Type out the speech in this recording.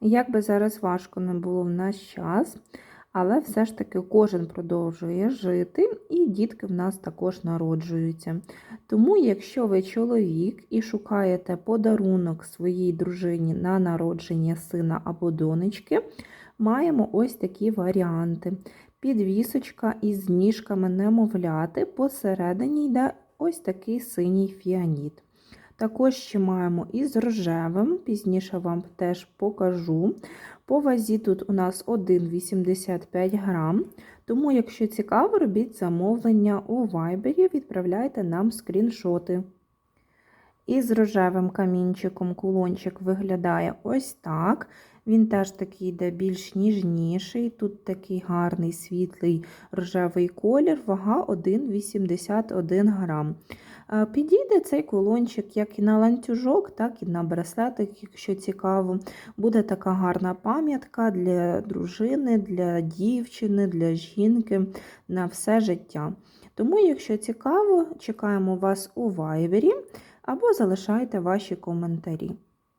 Як би зараз важко не було в наш час, але все ж таки кожен продовжує жити, і дітки в нас також народжуються. Тому, якщо ви чоловік і шукаєте подарунок своїй дружині на народження сина або донечки, маємо ось такі варіанти. Підвісочка із ніжками немовляти, посередині йде ось такий синій фіаніт. Також ще маємо із рожевим, пізніше вам теж покажу. По вазі тут у нас 1,85 грам. Тому, якщо цікаво, робіть замовлення у Viber, відправляйте нам скріншоти. Із рожевим камінчиком кулончик виглядає ось так. Він теж такий йде більш ніжніший. Тут такий гарний світлий рожевий колір, вага 1,81 грам. Е, Підійде цей кулончик як і на ланцюжок, так і на браслетик, якщо цікаво. Буде така гарна пам'ятка для дружини, для дівчини, для жінки на все життя. Тому, якщо цікаво, чекаємо вас у вайвері або залишайте ваші коментарі.